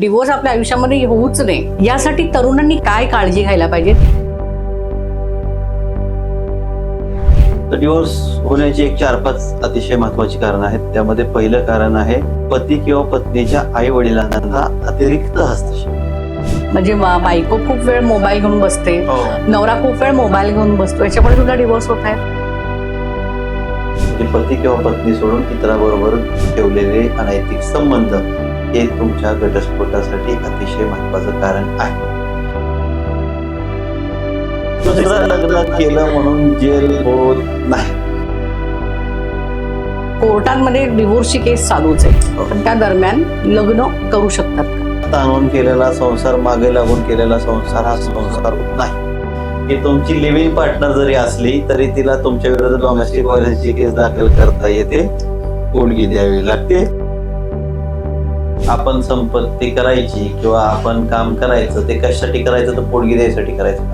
Divorce आपल्या आयुष्यामध्ये होऊच नये. यासाठी तरुणांनी काय काळजी घ्यायला पाहिजे? डिवोर्स होण्याची एक चार पाच अतिशय महत्वाची कारण आहेत. त्यामध्ये पहिलं कारण आहे पती किंवा पत्नीच्या आई वडिलांना अतिरिक्त हस्तक्षेप. म्हणजे मा- बायको खूप वेळ मोबाईल घेऊन बसते. नवरा खूप वेळ मोबाईल घेऊन बसतो. याच्यामुळे सुद्धा डिवोर्स होत आहेत म्हणजे पती किंवा पत्नी सोडून इतराबरोबर ठेवलेले अनैतिक संबंध हे तुमच्या घटस्फोटासाठी अतिशय महत्वाचं कारण आहे. दुसरं लग्न केलं म्हणून जेल होत नाही. कोर्टांमध्ये डिवोर्सची केस चालूच आहे. पण त्या दरम्यान लग्न करू शकतात का? ताणून केलेला संसार मागे लागून केलेला संसार हा संसार होत नाही. की तुमची लिव्हिंग पार्टनर जरी असली तरी तिला तुमच्या विरोधात डोमेस्टिक व्हायलन्सची केस दाखल करता येते. पोटगी द्यावी लागते. आपण संपत्ती करायची किंवा आपण काम करायचं ते कशासाठी करायचं? तर पोटगी द्यायसाठी करायचं.